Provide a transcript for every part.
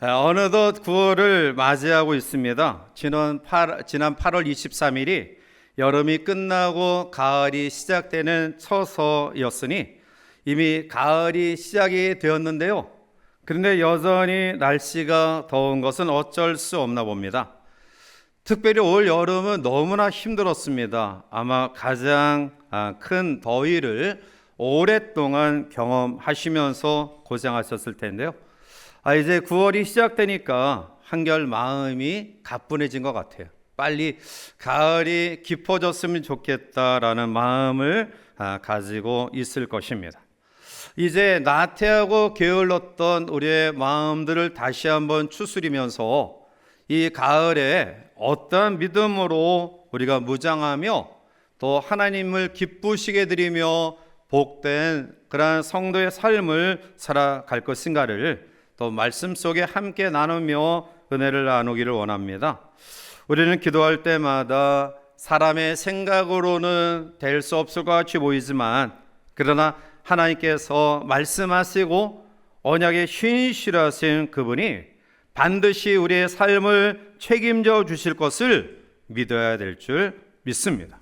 아, 어느덧 9월을 맞이하고 있습니다. 지난 8, 지난 8월 23일이 여름이 끝나고 가을이 시작되는 처서였으니 이미 가을이 시작이 되었는데요. 그런데 여전히 날씨가 더운 것은 어쩔 수 없나 봅니다. 특별히 올 여름은 너무나 힘들었습니다. 아마 가장 아, 큰 더위를 오랫동안 경험하시면서 고생하셨을 텐데요. 아, 이제 9월이 시작되니까 한결 마음이 가뿐해진 것 같아요. 빨리 가을이 깊어졌으면 좋겠다라는 마음을 아, 가지고 있을 것입니다. 이제 나태하고 게을렀던 우리의 마음들을 다시 한번 추스리면서 이 가을에 어떠한 믿음으로 우리가 무장하며 또 하나님을 기쁘시게 드리며 복된 그러한 성도의 삶을 살아갈 것인가를 또 말씀 속에 함께 나누며 은혜를 나누기를 원합니다. 우리는 기도할 때마다 사람의 생각으로는 될 수 없을 것 같이 보이지만 그러나 하나님께서 말씀하시고 언약에 신실하신 그분이 반드시 우리의 삶을 책임져 주실 것을 믿어야 될 줄 믿습니다.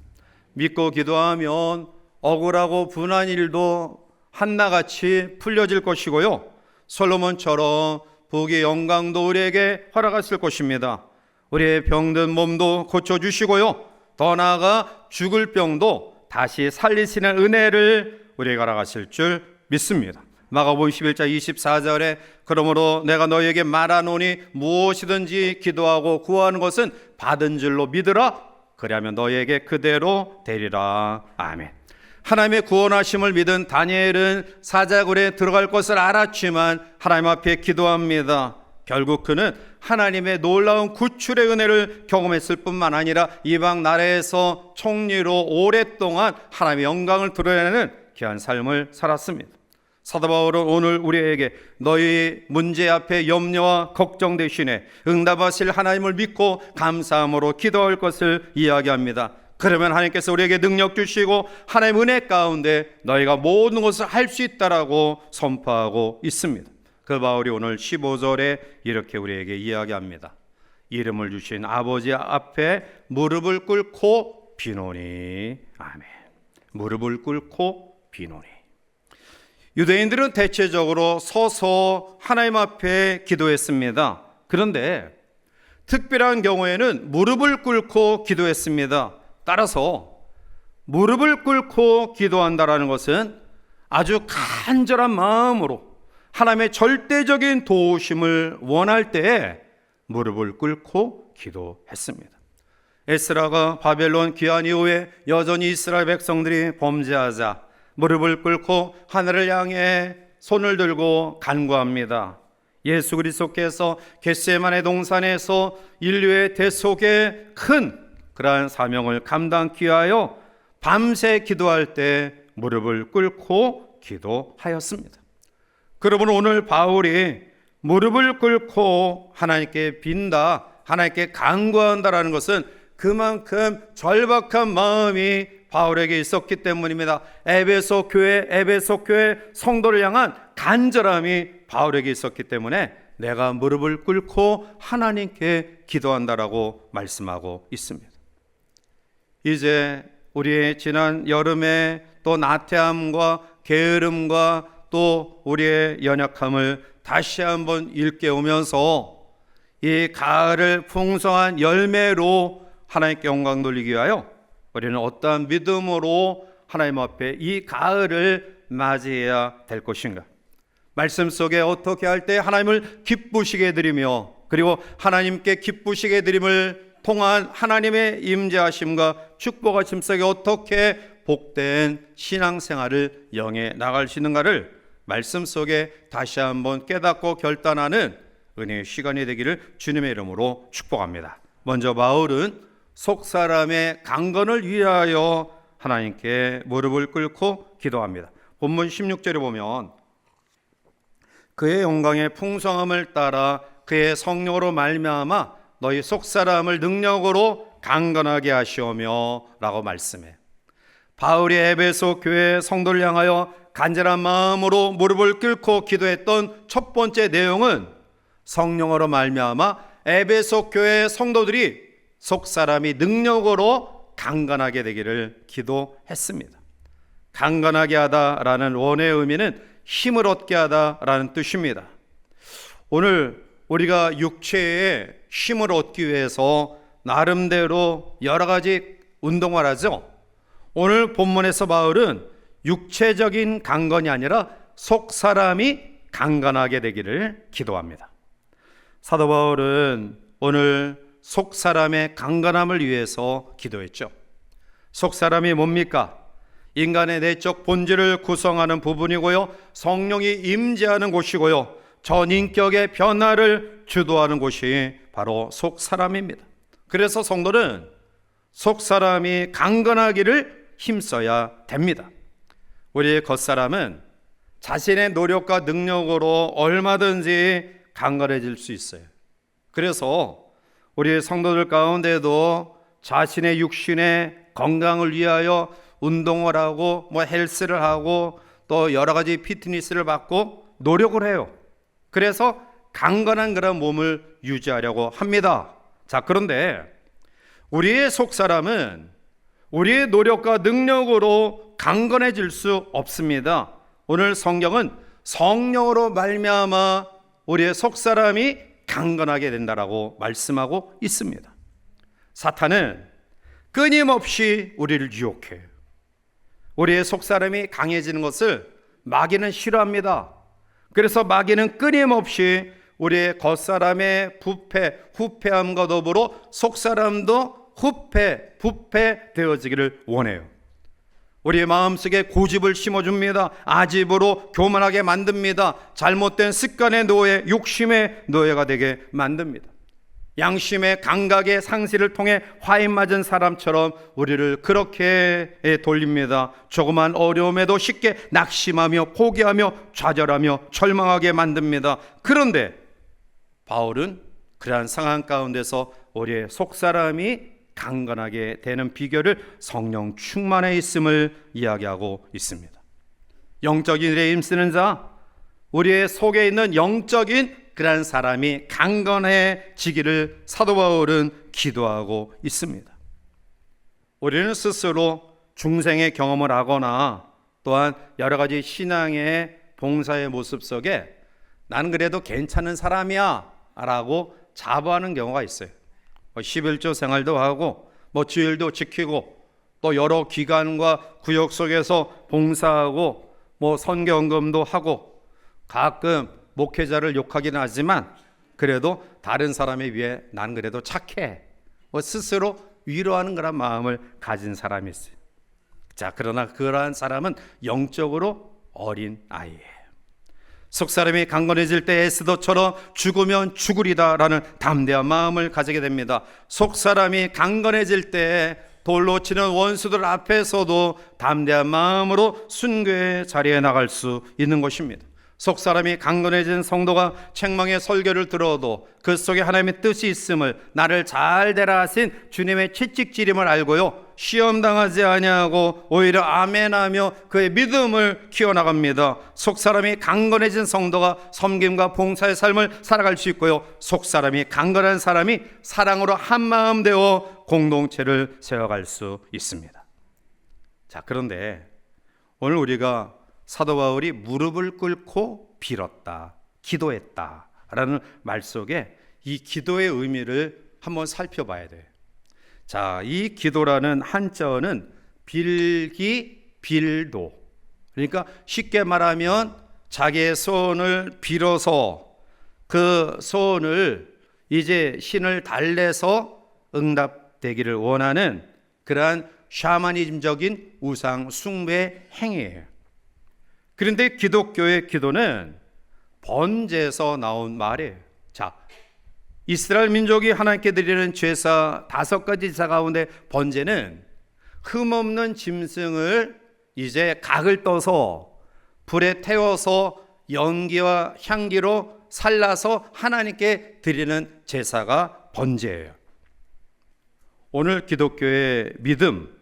믿고 기도하면 억울하고 분한 일도 한나같이 풀려질 것이고요. 솔로몬처럼 복의 영광도 우리에게 허락하실 것입니다. 우리의 병든 몸도 고쳐 주시고요. 더 나아가 죽을 병도 다시 살리시는 은혜를 우리에게 허락하실 줄 믿습니다. 마가복음 11장 24절에 그러므로 내가 너희에게 말하노니 무엇이든지 기도하고 구하는 것은 받은 줄로 믿으라 그리하면 너희에게 그대로 되리라 아멘. 하나님의 구원하심을 믿은 다니엘은 사자굴에 들어갈 것을 알았지만 하나님 앞에 기도합니다. 결국 그는 하나님의 놀라운 구출의 은혜를 경험했을 뿐만 아니라 이방 나라에서 총리로 오랫동안 하나님의 영광을 드러내는 귀한 삶을 살았습니다. 사도 바울은 오늘 우리에게 너희 문제 앞에 염려와 걱정 대신에 응답하실 하나님을 믿고 감사함으로 기도할 것을 이야기합니다. 그러면 하나님께서 우리에게 능력 주시고 하나님 은혜 가운데 너희가 모든 것을 할 수 있다라고 선포하고 있습니다. 그 바울이 오늘 15절에 이렇게 우리에게 이야기합니다. 이름을 주신 아버지 앞에 무릎을 꿇고 비노니 아멘. 무릎을 꿇고 비노니 유대인들은 대체적으로 서서 하나님 앞에 기도했습니다. 그런데 특별한 경우에는 무릎을 꿇고 기도했습니다. 따라서 무릎을 꿇고 기도한다라는 것은 아주 간절한 마음으로 하나님의 절대적인 도우심을 원할 때 무릎을 꿇고 기도했습니다. 에스라가 바벨론 귀환 이후에 여전히 이스라엘 백성들이 범죄하자 무릎을 꿇고 하늘을 향해 손을 들고 간구합니다. 예수 그리스도께서 겟세만의 동산에서 인류의 대속에 큰 그러한 사명을 감당기 위하여 밤새 기도할 때 무릎을 꿇고 기도하였습니다. 그러분 오늘 바울이 무릎을 꿇고 하나님께 빈다, 하나님께 간구한다라는 것은 그만큼 절박한 마음이 바울에게 있었기 때문입니다. 에베소 교회, 에베소 교회 성도를 향한 간절함이 바울에게 있었기 때문에 내가 무릎을 꿇고 하나님께 기도한다라고 말씀하고 있습니다. 이제 우리의 지난 여름에 또 나태함과 게으름과 또 우리의 연약함을 다시 한번 일깨우면서 이 가을을 풍성한 열매로 하나님께 영광 돌리기 위하여 우리는 어떠한 믿음으로 하나님 앞에 이 가을을 맞이해야 될 것인가? 말씀 속에 어떻게 할 때 하나님을 기쁘시게 드리며 그리고 하나님께 기쁘시게 드림을 통한 하나님의 임재하심과 축복하심 속에 어떻게 복된 신앙생활을 영해 나갈 수 있는가를 말씀 속에 다시 한번 깨닫고 결단하는 은혜의 시간이 되기를 주님의 이름으로 축복합니다. 먼저 바울은 속 사람의 강건을 위하여 하나님께 무릎을 꿇고 기도합니다. 본문 16절에 보면 그의 영광의 풍성함을 따라 그의 성령으로 말미암아 너희 속 사람을 능력으로 강건하게 하시오며 라고 말씀해. 바울이 에베소 교회 성도를 향하여 간절한 마음으로 무릎을 꿇고 기도했던 첫 번째 내용은 성령으로 말미암아 에베소 교회 성도들이 속 사람이 능력으로 강건하게 되기를 기도했습니다. 강건하게 하다라는 원의 의미는 힘을 얻게 하다라는 뜻입니다. 오늘 우리가 육체에 힘을 얻기 위해서 나름대로 여러 가지 운동을 하죠. 오늘 본문에서 바울은 육체적인 강건이 아니라 속 사람이 강건하게 되기를 기도합니다. 사도 바울은 오늘 속 사람의 강건함을 위해서 기도했죠. 속 사람이 뭡니까? 인간의 내적 본질을 구성하는 부분이고요. 성령이 임재하는 곳이고요. 전인격의 변화를 주도하는 곳이 바로 속 사람입니다. 그래서 성도는 속 사람이 강건하기를 힘써야 됩니다. 우리의 겉사람은 자신의 노력과 능력으로 얼마든지 강건해질 수 있어요. 그래서 우리 성도들 가운데도 자신의 육신의 건강을 위하여 운동을 하고 뭐 헬스를 하고 또 여러 가지 피트니스를 받고 노력을 해요. 그래서 강건한 그런 몸을 유지하려고 합니다. 자, 그런데 우리의 속 사람은 우리의 노력과 능력으로 강건해질 수 없습니다. 오늘 성경은 성령으로 말미암아 우리의 속 사람이 강건하게 된다라고 말씀하고 있습니다. 사탄은 끊임없이 우리를 유혹해요. 우리의 속 사람이 강해지는 것을 마귀는 싫어합니다. 그래서 마귀는 끊임없이 우리의 겉사람의 부패, 후패함과 더불어 속사람도 후패, 부패 되어지기를 원해요. 우리의 마음속에 고집을 심어줍니다. 아집으로 교만하게 만듭니다. 잘못된 습관의 노예, 욕심의 노예가 되게 만듭니다. 양심의 감각의 상실을 통해 화인 맞은 사람처럼 우리를 그렇게 돌립니다. 조그만 어려움에도 쉽게 낙심하며 포기하며 좌절하며 절망하게 만듭니다. 그런데 바울은 그러한 상황 가운데서 우리의 속사람이 강건하게 되는 비결을 성령 충만에 있음을 이야기하고 있습니다. 영적인 일에 힘쓰는 자, 우리의 속에 있는 영적인 그러한 사람이 강건해지기를 사도 바울은 기도하고 있습니다. 우리는 스스로 중생의 경험을 하거나 또한 여러 가지 신앙의 봉사의 모습 속에 나는 그래도 괜찮은 사람이야 라고 자부하는 경우가 있어요. 11조 생활도 하고 뭐 주일도 지키고 또 여러 기관과 구역 속에서 봉사하고 뭐 선경금도 하고 가끔 목회자를 욕하기는 하지만 그래도 다른 사람에 비해 난 그래도 착해. 뭐 스스로 위로하는 그런 마음을 가진 사람이 있어요. 자, 그러나 그러한 사람은 영적으로 어린 아이예요. 속 사람이 강건해질 때 에스더처럼 죽으면 죽으리다라는 담대한 마음을 가지게 됩니다. 속 사람이 강건해질 때 돌로 치는 원수들 앞에서도 담대한 마음으로 순교의 자리에 나갈 수 있는 것입니다. 속 사람이 강건해진 성도가 책망의 설교를 들어도 그 속에 하나님의 뜻이 있음을 나를 잘 되라 하신 주님의 채찍질임을 알고요. 시험 당하지 아니하고 오히려 아멘하며 그의 믿음을 키워나갑니다. 속 사람이 강건해진 성도가 섬김과 봉사의 삶을 살아갈 수 있고요. 속 사람이 강건한 사람이 사랑으로 한 마음 되어 공동체를 세워갈 수 있습니다. 자, 그런데 오늘 우리가 사도 바울이 무릎을 꿇고 빌었다, 기도했다 라는 말 속에 이 기도의 의미를 한번 살펴봐야 돼요. 자, 이 기도라는 한자어는 빌기, 빌도. 그러니까 쉽게 말하면 자기의 소원을 빌어서 그 소원을 이제 신을 달래서 응답되기를 원하는 그러한 샤머니즘적인 우상 숭배 행위예요. 그런데 기독교의 기도는 번제에서 나온 말이에요. 자, 이스라엘 민족이 하나님께 드리는 제사 다섯 가지 제사 가운데 번제는 흠없는 짐승을 이제 각을 떠서 불에 태워서 연기와 향기로 살라서 하나님께 드리는 제사가 번제예요. 오늘 기독교의 믿음,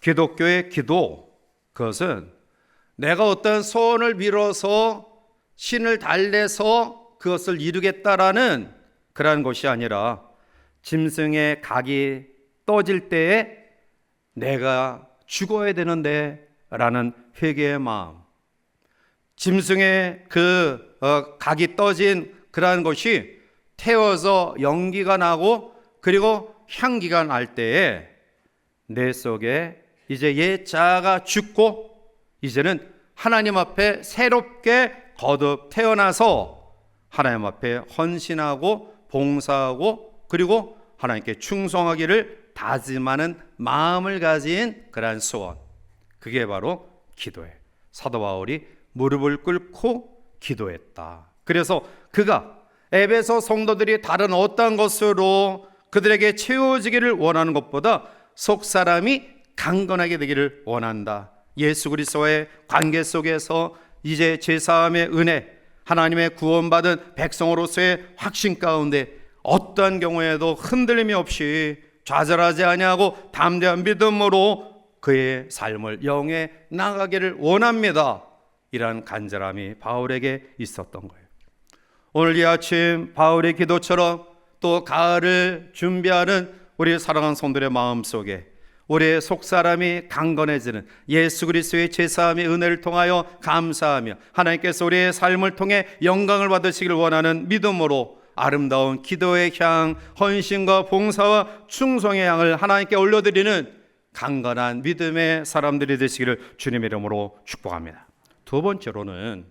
기독교의 기도, 그것은 내가 어떤 소원을 빌어서 신을 달래서 그것을 이루겠다라는 그러한 것이 아니라 짐승의 각이 떠질 때에 내가 죽어야 되는데 라는 회개의 마음. 짐승의 그 어, 각이 떠진 그러한 것이 태워서 연기가 나고 그리고 향기가 날 때에 내 속에 이제 옛 자아가 죽고 이제는 하나님 앞에 새롭게 거듭 태어나서 하나님 앞에 헌신하고 봉사하고 그리고 하나님께 충성하기를 다짐하는 마음을 가진 그러한 소원. 그게 바로 기도예요. 사도 바울이 무릎을 꿇고 기도했다. 그래서 그가 에베소 성도들이 다른 어떤 것으로 그들에게 채워지기를 원하는 것보다 속 사람이 강건하게 되기를 원한다. 예수 그리스도의 관계 속에서 이제 제사함의 은혜, 하나님의 구원받은 백성으로서의 확신 가운데 어떠한 경우에도 흔들림이 없이 좌절하지 아니하고 담대한 믿음으로 그의 삶을 영에 나가기를 원합니다. 이러한 간절함이 바울에게 있었던 거예요. 오늘 이 아침 바울의 기도처럼 또 가을을 준비하는 우리 사랑하는 성들의 마음 속에 우리의 속 사람이 강건해지는 예수 그리스도의 제사함의 은혜를 통하여 감사하며 하나님께서 우리의 삶을 통해 영광을 받으시길 원하는 믿음으로 아름다운 기도의 향, 헌신과 봉사와 충성의 향을 하나님께 올려드리는 강건한 믿음의 사람들이 되시기를 주님의 이름으로 축복합니다. 두 번째로는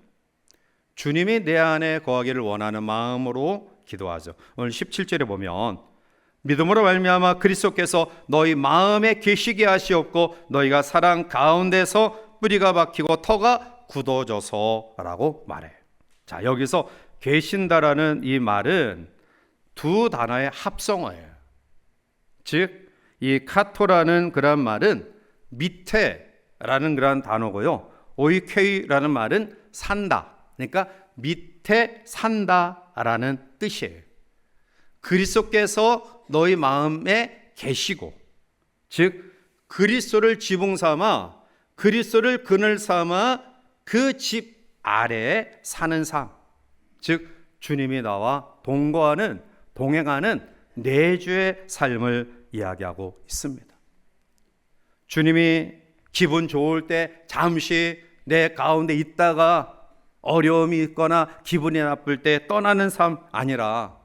주님이 내 안에 거하기를 원하는 마음으로 기도하죠. 오늘 17절에 보면 믿음으로 말미암아 그리스도께서 너희 마음에 계시게 하시옵고 너희가 사랑 가운데서 뿌리가 박히고 터가 굳어져서라고 말해. 자 여기서 계신다라는 이 말은 두 단어의 합성어예요. 즉 이 카토라는 그런 말은 밑에라는 그런 단어고요. 오이케이라는 말은 산다. 그러니까 밑에 산다라는 뜻이에요. 그리스도께서 너희 마음에 계시고 즉 그리스도를 지붕 삼아 그리스도를 그늘 삼아 그 집 아래에 사는 삶. 즉 주님이 나와 동거하는 동행하는 내주의 삶을 이야기하고 있습니다. 주님이 기분 좋을 때 잠시 내 가운데 있다가 어려움이 있거나 기분이 나쁠 때 떠나는 삶 아니라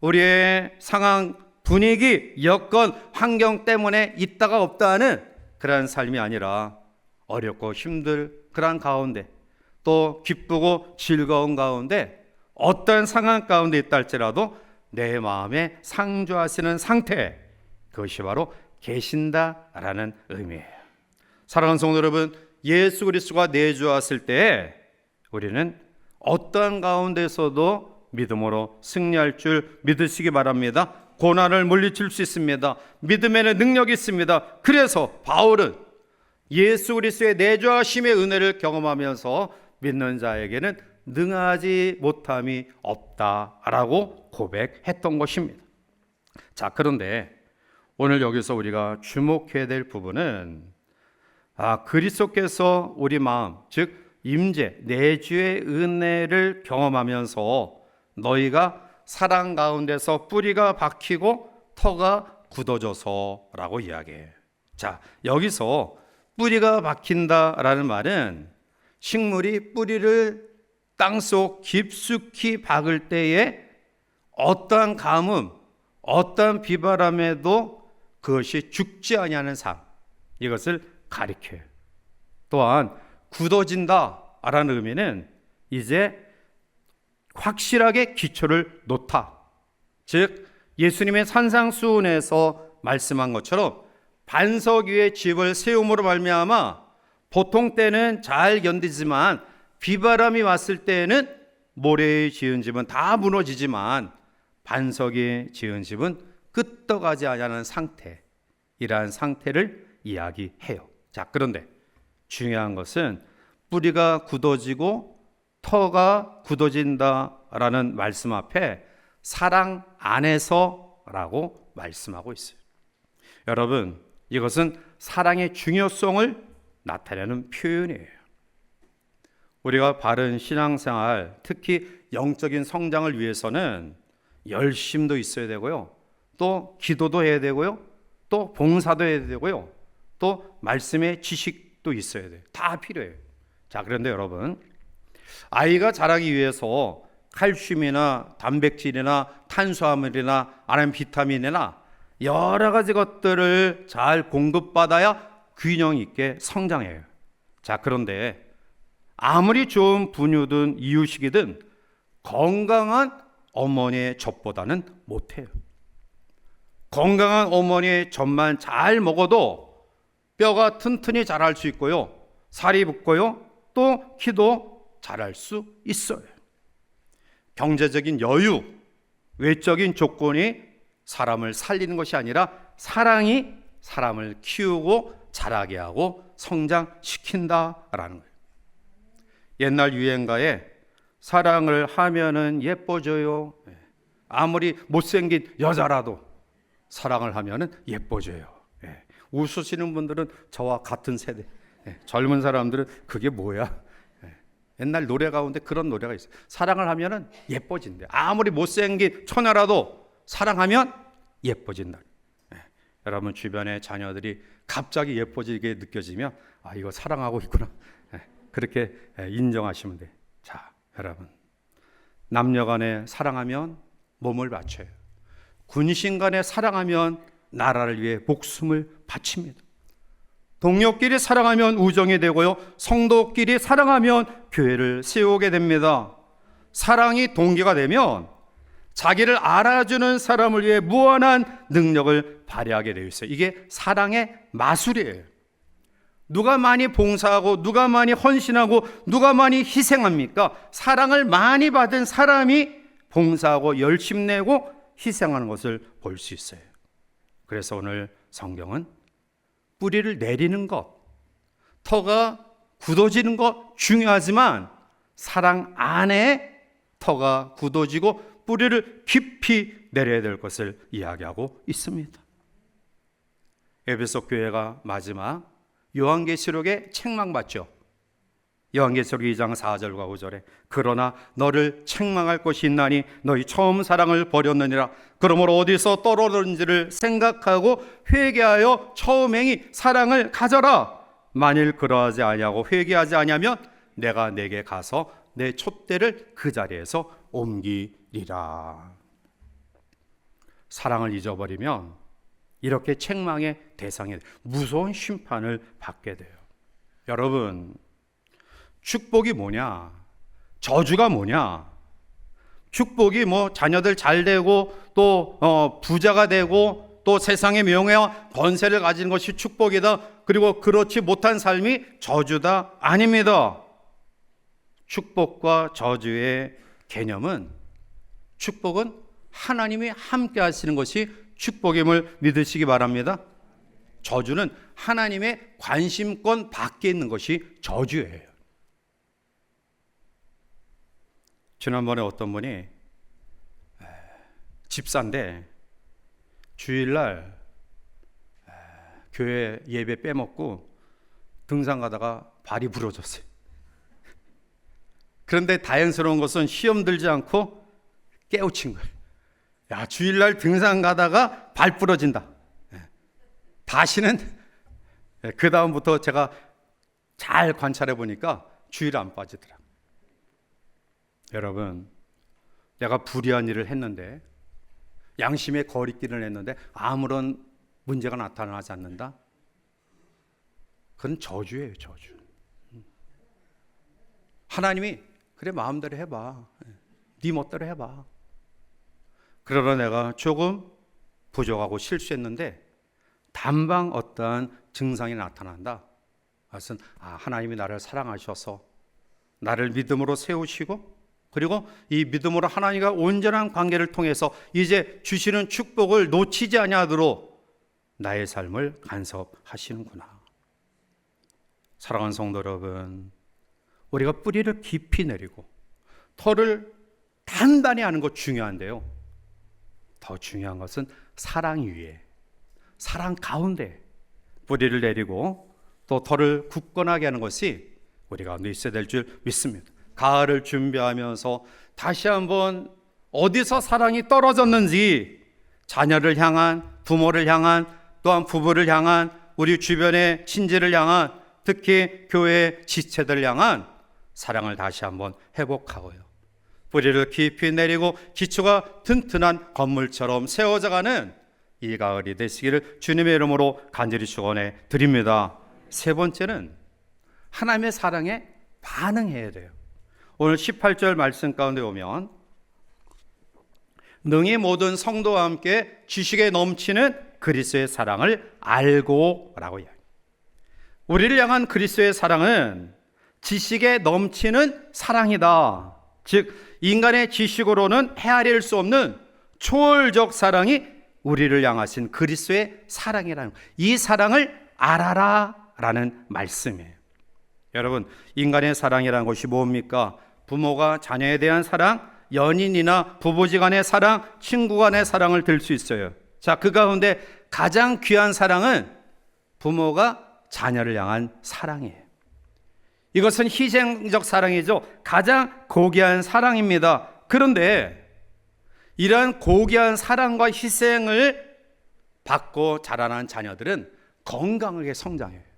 우리의 상황, 분위기, 여건, 환경 때문에 있다가 없다는 그러한 삶이 아니라 어렵고 힘들 그러한 가운데 또 기쁘고 즐거운 가운데 어떤 상황 가운데 있다 할지라도 내 마음에 상주하시는 상태 그것이 바로 계신다라는 의미예요. 사랑하는 성도 여러분, 예수 그리스도가 내주었을 때 우리는 어떠한 가운데서도 믿음으로 승리할 줄 믿으시기 바랍니다. 고난을 물리칠 수 있습니다. 믿음에는 능력이 있습니다. 그래서 바울은 예수 그리스도의 내주하심의 은혜를 경험하면서 믿는 자에게는 능하지 못함이 없다라고 고백했던 것입니다. 자, 그런데 오늘 여기서 우리가 주목해야 될 부분은 아, 그리스도께서 우리 마음, 즉 임재 내주의 은혜를 경험하면서 너희가 사랑 가운데서 뿌리가 박히고 터가 굳어져서라고 이야기해. 자, 여기서 뿌리가 박힌다라는 말은 식물이 뿌리를 땅속 깊숙이 박을 때에 어떠한 가뭄, 어떠한 비바람에도 그것이 죽지 아니하는 삶 이것을 가리켜요. 또한 굳어진다라는 의미는 이제 확실하게 기초를 놓다. 즉 예수님의 산상수훈에서 말씀한 것처럼 반석 위에 집을 세움으로 말미암아 보통 때는 잘 견디지만 비바람이 왔을 때에는 모래에 지은 집은 다 무너지지만 반석에 지은 집은 끄떡하지 않는 상태 이러한 상태를 이야기해요. 자, 그런데 중요한 것은 뿌리가 굳어지고 터가 굳어진다라는 말씀 앞에 사랑 안에서라고 말씀하고 있어요. 여러분, 이것은 사랑의 중요성을 나타내는 표현이에요. 우리가 바른 신앙생활, 특히 영적인 성장을 위해서는 열심도 있어야 되고요. 또 기도도 해야 되고요. 또 봉사도 해야 되고요. 또 말씀의 지식도 있어야 돼요. 다 필요해요. 자, 그런데 여러분, 아이가 자라기 위해서 칼슘이나 단백질이나 탄수화물이나 아니면 비타민이나 여러 가지 것들을 잘 공급받아야 균형 있게 성장해요. 자, 그런데 아무리 좋은 분유든 이유식이든 건강한 어머니의 젖보다는 못해요. 건강한 어머니의 젖만 잘 먹어도 뼈가 튼튼히 자랄 수 있고요. 살이 붙고요. 또 키도 자랄 수 있어요. 경제적인 여유, 외적인 조건이 사람을 살리는 것이 아니라 사랑이 사람을 키우고 자라게 하고 성장시킨다라는 거예요. 옛날 유행가에 사랑을 하면은 예뻐져요. 예. 아무리 못생긴 여자라도 사랑을 하면은 예뻐져요. 예. 웃으시는 분들은 저와 같은 세대. 예. 젊은 사람들은 그게 뭐야? 예. 옛날 노래 가운데 그런 노래가 있어요. 사랑을 하면은 예뻐진대. 아무리 못생긴 처녀라도 사랑하면 예뻐진다. 예. 여러분 주변의 자녀들이 갑자기 예뻐지게 느껴지면 아 이거 사랑하고 있구나. 예. 그렇게 예, 인정하시면 돼. 자, 여러분. 남녀간에 사랑하면 몸을 바쳐요. 군신간에 사랑하면 나라를 위해 목숨을 바칩니다. 동료끼리 사랑하면 우정이 되고요. 성도끼리 사랑하면 교회를 세우게 됩니다. 사랑이 동기가 되면 자기를 알아주는 사람을 위해 무한한 능력을 발휘하게 되어 있어요. 이게 사랑의 마술이에요. 누가 많이 봉사하고 누가 많이 헌신하고 누가 많이 희생합니까? 사랑을 많이 받은 사람이 봉사하고 열심 내고 희생하는 것을 볼 수 있어요. 그래서 오늘 성경은 뿌리를 내리는 것, 터가 굳어지는 것 중요하지만 사랑 안에 터가 굳어지고 뿌리를 깊이 내려야 될 것을 이야기하고 있습니다. 에베소 교회가 마지막 요한계시록에 책망받죠. 요한계시록 2장 4절과 5절에 그러나 너를 책망할 것이 있나니 너희 처음 사랑을 버렸느니라. 그러므로 어디서 떨어졌는지를 생각하고 회개하여 처음 행이 사랑을 가져라. 만일 그러하지 아니하고 회개하지 아니하면 내가 내게 가서 내 촛대를 그 자리에서 옮기리라. 사랑을 잊어버리면 이렇게 책망의 대상에 무서운 심판을 받게 돼요. 여러분, 축복이 뭐냐? 저주가 뭐냐? 축복이 뭐 자녀들 잘 되고 또 어, 부자가 되고 또 세상의 명예와 권세를 가진 것이 축복이다. 그리고 그렇지 못한 삶이 저주다. 아닙니다. 축복과 저주의 개념은 축복은 하나님이 함께 하시는 것이 축복임을 믿으시기 바랍니다. 저주는 하나님의 관심권 밖에 있는 것이 저주예요. 지난번에 어떤 분이 집사인데 주일날 교회 예배 빼먹고 등산 가다가 발이 부러졌어요. 그런데 다행스러운 것은 시험 들지 않고 깨우친 거예요. 야, 주일날 등산 가다가 발 부러진다. 예. 다시는 예, 그 다음부터 제가 잘 관찰해 보니까 주일 안 빠지더라. 여러분, 내가 불의한 일을 했는데 양심의 거리끼를 했는데 아무런 문제가 나타나지 않는다. 그건 저주예요, 저주. 하나님이 그래 마음대로 해봐. 예. 네 멋대로 해봐. 그러나 내가 조금 부족하고 실수했는데 단방 어떠한 증상이 나타난다. 그것은 아, 하나님이 나를 사랑하셔서 나를 믿음으로 세우시고 그리고 이 믿음으로 하나님과 온전한 관계를 통해서 이제 주시는 축복을 놓치지 아니하도록 나의 삶을 간섭하시는구나. 사랑하는 성도 여러분, 우리가 뿌리를 깊이 내리고 털을 단단히 하는 것 중요한데요. 더 중요한 것은 사랑 위에 사랑 가운데 뿌리를 내리고 또 털을 굳건하게 하는 것이 우리 가운데 있어야 될 줄 믿습니다. 가을을 준비하면서 다시 한번 어디서 사랑이 떨어졌는지 자녀를 향한 부모를 향한 또한 부부를 향한 우리 주변의 친지를 향한 특히 교회 지체들 향한 사랑을 다시 한번 회복하고요. 뿌리를 깊이 내리고 기초가 튼튼한 건물처럼 세워져가는 이 가을이 되시기를 주님의 이름으로 간절히 축원해 드립니다. 세 번째는 하나님의 사랑에 반응해야 돼요. 오늘 18절 말씀 가운데 보면 능히 모든 성도와 함께 지식에 넘치는 그리스도의 사랑을 알고라고 이야기. 우리를 향한 그리스도의 사랑은 지식에 넘치는 사랑이다. 즉 인간의 지식으로는 헤아릴 수 없는 초월적 사랑이 우리를 향하신 그리스도의 사랑이라는 이 사랑을 알아라라는 말씀이에요. 여러분 인간의 사랑이라는 것이 뭡니까? 부모가 자녀에 대한 사랑, 연인이나 부부지 간의 사랑, 친구 간의 사랑을 들 수 있어요. 자, 그 가운데 가장 귀한 사랑은 부모가 자녀를 향한 사랑이에요. 이것은 희생적 사랑이죠. 가장 고귀한 사랑입니다. 그런데 이러한 고귀한 사랑과 희생을 받고 자라난 자녀들은 건강하게 성장해요.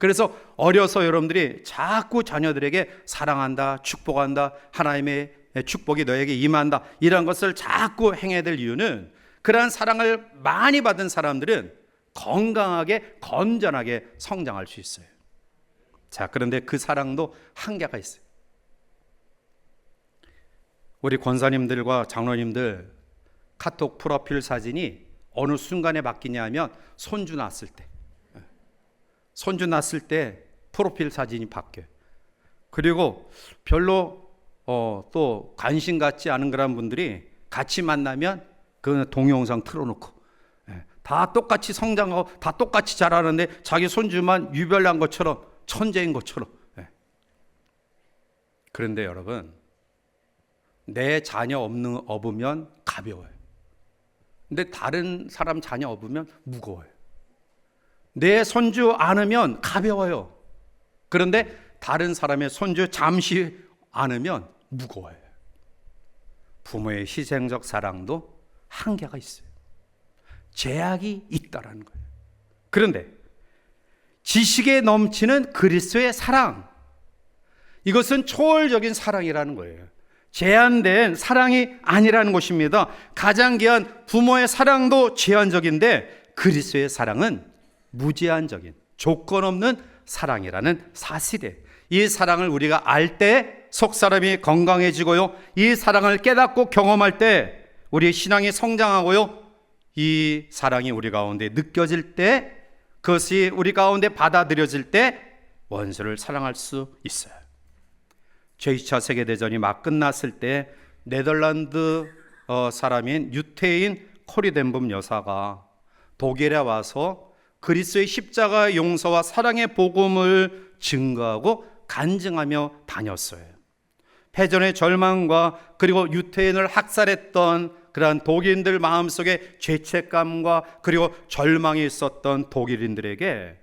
그래서 어려서 여러분들이 자꾸 자녀들에게 사랑한다, 축복한다, 하나님의 축복이 너에게 임한다, 이런 것을 자꾸 행해야 될 이유는 그러한 사랑을 많이 받은 사람들은 건강하게, 건전하게 성장할 수 있어요. 자, 그런데 그 사랑도 한계가 있어요. 우리 권사님들과 장로님들 카톡 프로필 사진이 어느 순간에 바뀌냐 하면 손주 낳았을 때. 손주 낳았을 때 프로필 사진이 바뀌어요. 그리고 별로 어, 또 관심 갖지 않은 그런 분들이 같이 만나면 그 동영상 틀어놓고 예, 다 똑같이 성장하고 다 똑같이 자라는데 자기 손주만 유별난 것처럼 천재인 것처럼. 예. 그런데 여러분 내 자녀 없는 업으면 가벼워요. 근데 다른 사람 자녀 업으면 무거워요. 내 손주 안으면 가벼워요. 그런데 다른 사람의 손주 잠시 안으면 무거워요. 부모의 희생적 사랑도 한계가 있어요. 제약이 있다라는 거예요. 그런데 지식에 넘치는 그리스도의 사랑 이것은 초월적인 사랑이라는 거예요. 제한된 사랑이 아니라는 것입니다. 가장 귀한 부모의 사랑도 제한적인데 그리스도의 사랑은 무제한적인 조건 없는 사랑이라는 사실에 이 사랑을 우리가 알 때 속 사람이 건강해지고요. 이 사랑을 깨닫고 경험할 때 우리 신앙이 성장하고요. 이 사랑이 우리 가운데 느껴질 때 그것이 우리 가운데 받아들여질 때 원수를 사랑할 수 있어요. 제2차 세계대전이 막 끝났을 때 네덜란드 어, 사람인 유태인 코리덴붐 여사가 독일에 와서 그리스의 십자가 용서와 사랑의 복음을 증거하고 간증하며 다녔어요. 패전의 절망과 그리고 유태인을 학살했던 그러한 독일인들 마음속에 죄책감과 그리고 절망이 있었던 독일인들에게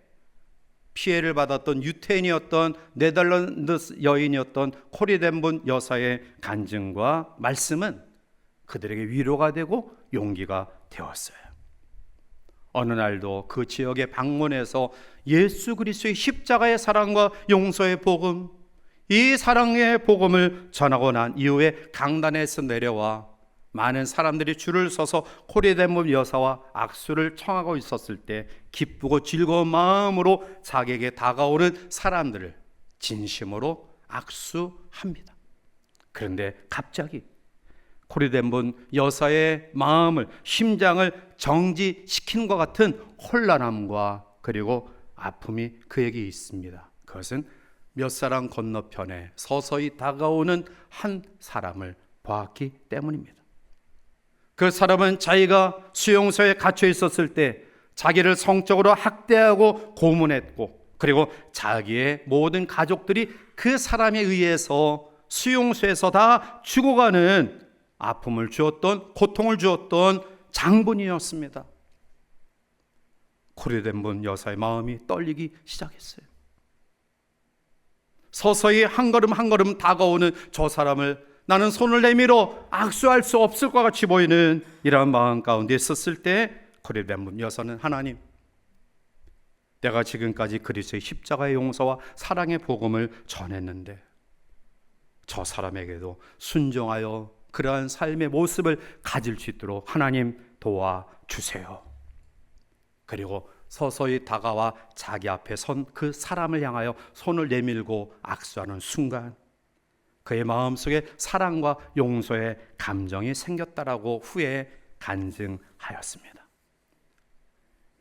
피해를 받았던 유태인이었던 네덜란드 여인이었던 코리덴분 여사의 간증과 말씀은 그들에게 위로가 되고 용기가 되었어요. 어느 날도 그 지역에 방문해서 예수 그리스도의 십자가의 사랑과 용서의 복음, 이 사랑의 복음을 전하고 난 이후에 강단에서 내려와 많은 사람들이 줄을 서서 코리덴문 여사와 악수를 청하고 있었을 때 기쁘고 즐거운 마음으로 자기에게 다가오는 사람들을 진심으로 악수합니다. 그런데 갑자기 코리덴문 여사의 마음을 심장을 정지시킨 것 같은 혼란함과 그리고 아픔이 그에게 있습니다. 그것은 몇 사람 건너편에 서서히 다가오는 한 사람을 보았기 때문입니다. 그 사람은 자기가 수용소에 갇혀 있었을 때 자기를 성적으로 학대하고 고문했고 그리고 자기의 모든 가족들이 그 사람에 의해서 수용소에서 다 죽어가는 아픔을 주었던 고통을 주었던 장본이었습니다. 코리된 분 여사의 마음이 떨리기 시작했어요. 서서히 한 걸음 한 걸음 다가오는 저 사람을 나는 손을 내밀어 악수할 수 없을 것 같이 보이는 이러한 마음 가운데 있었을 때문 여서는 하나님 내가 지금까지 그리스도의 십자가의 용서와 사랑의 복음을 전했는데 저 사람에게도 순종하여 그러한 삶의 모습을 가질 수 있도록 하나님 도와 주세요. 그리고 서서히 다가와 자기 앞에 선 그 사람을 향하여 손을 내밀고 악수하는 순간 그의 마음속에 사랑과 용서의 감정이 생겼다라고 후에 간증하였습니다.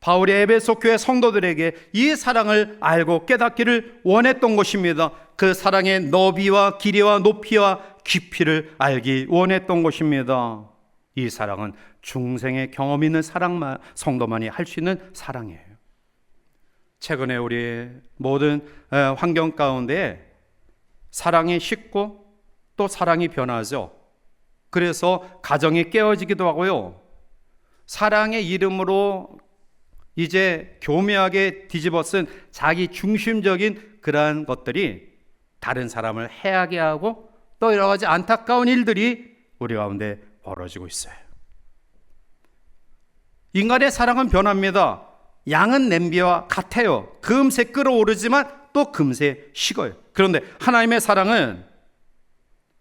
바울이 에베소 교회 성도들에게 이 사랑을 알고 깨닫기를 원했던 것입니다. 그 사랑의 너비와 길이와 높이와 깊이를 알기 원했던 것입니다. 이 사랑은 중생의 경험 있는 사랑만 성도만이 할 수 있는 사랑이에요. 최근에 우리 모든 에, 환경 가운데 사랑이 식고 또 사랑이 변하죠. 그래서 가정이 깨어지기도 하고요. 사랑의 이름으로 이제 교묘하게 뒤집어 쓴 자기 중심적인 그러한 것들이 다른 사람을 해하게 하고 또 여러 가지 안타까운 일들이 우리 가운데 벌어지고 있어요. 인간의 사랑은 변합니다. 양은 냄비와 같아요. 금세 끓어오르지만 또 금세 식어요. 그런데 하나님의 사랑은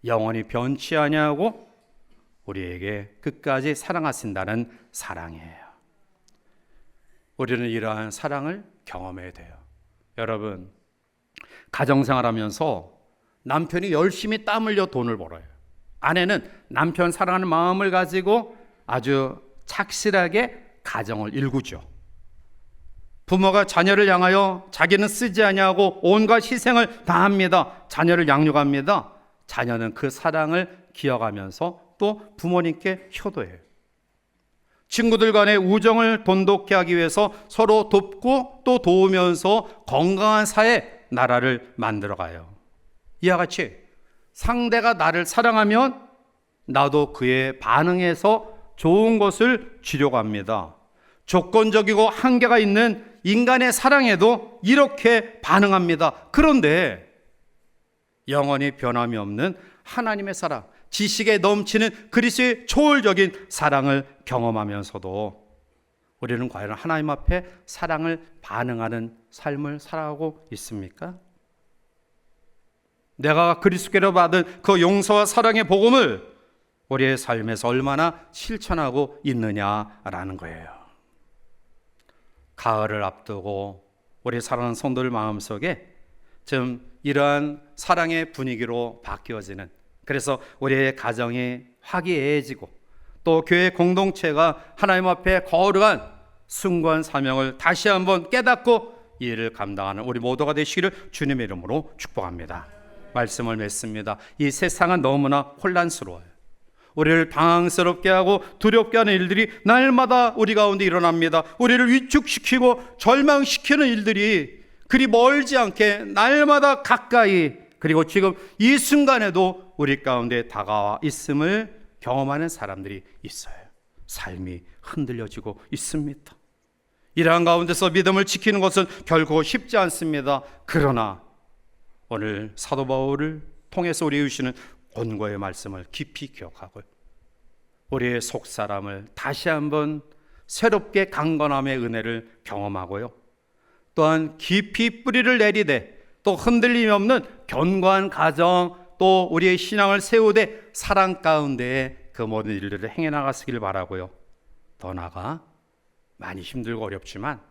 영원히 변치 아니하고 우리에게 끝까지 사랑하신다는 사랑이에요. 우리는 이러한 사랑을 경험해야 돼요. 여러분, 가정생활하면서 남편이 열심히 땀 흘려 돈을 벌어요. 아내는 남편 사랑하는 마음을 가지고 아주 착실하게 가정을 일구죠. 부모가 자녀를 향하여 자기는 쓰지 아니하고 온갖 희생을 다합니다. 자녀를 양육합니다. 자녀는 그 사랑을 기억하면서 또 부모님께 효도해요. 친구들 간의 우정을 돈독히 하기 위해서 서로 돕고 또 도우면서 건강한 사회 나라를 만들어 가요. 이와 같이 상대가 나를 사랑하면 나도 그에 반응해서 좋은 것을 주려고 합니다. 조건적이고 한계가 있는 인간의 사랑에도 이렇게 반응합니다. 그런데 영원히 변함이 없는 하나님의 사랑, 지식에 넘치는 그리스의 초월적인 사랑을 경험하면서도 우리는 과연 하나님 앞에 사랑을 반응하는 삶을 살아가고 있습니까? 내가 그리스도께로 받은 그 용서와 사랑의 복음을 우리의 삶에서 얼마나 실천하고 있느냐라는 거예요. 가을을 앞두고 우리 사랑하는 성도들 마음속에 좀 이러한 사랑의 분위기로 바뀌어지는 그래서 우리의 가정이 화기애애지고 또 교회 공동체가 하나님 앞에 거룩한 숭고한 사명을 다시 한번 깨닫고 이 일을 감당하는 우리 모두가 되시기를 주님의 이름으로 축복합니다. 말씀을 맺습니다. 이 세상은 너무나 혼란스러워요. 우리를 당황스럽게 하고 두렵게 하는 일들이 날마다 우리 가운데 일어납니다. 우리를 위축시키고 절망시키는 일들이 그리 멀지 않게 날마다 가까이 그리고 지금 이 순간에도 우리 가운데 다가와 있음을 경험하는 사람들이 있어요. 삶이 흔들려지고 있습니다. 이러한 가운데서 믿음을 지키는 것은 결코 쉽지 않습니다. 그러나 오늘 사도 바울을 통해서 우리 주시는 권고의 말씀을 깊이 기억하고 우리의 속 사람을 다시 한번 새롭게 강건함의 은혜를 경험하고요. 또한 깊이 뿌리를 내리되 또 흔들림이 없는 견고한 가정 또 우리의 신앙을 세우되 사랑 가운데 그 모든 일들을 행해 나가시길 바라고요. 더 나아가 많이 힘들고 어렵지만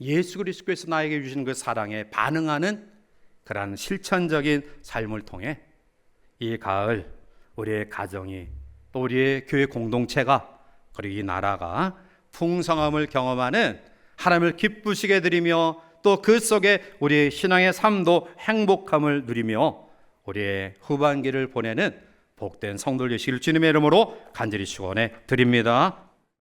예수 그리스도께서 나에게 주신 그 사랑에 반응하는 그러한 실천적인 삶을 통해 이 가을 우리의 가정이 또 우리의 교회 공동체가 그리고 이 나라가 풍성함을 경험하는 하나님을 기쁘시게 드리며 또 그 속에 우리의 신앙의 삶도 행복함을 누리며 우리의 후반기를 보내는 복된 성도들 되시길 주님의 이름으로 간절히 축원해 드립니다.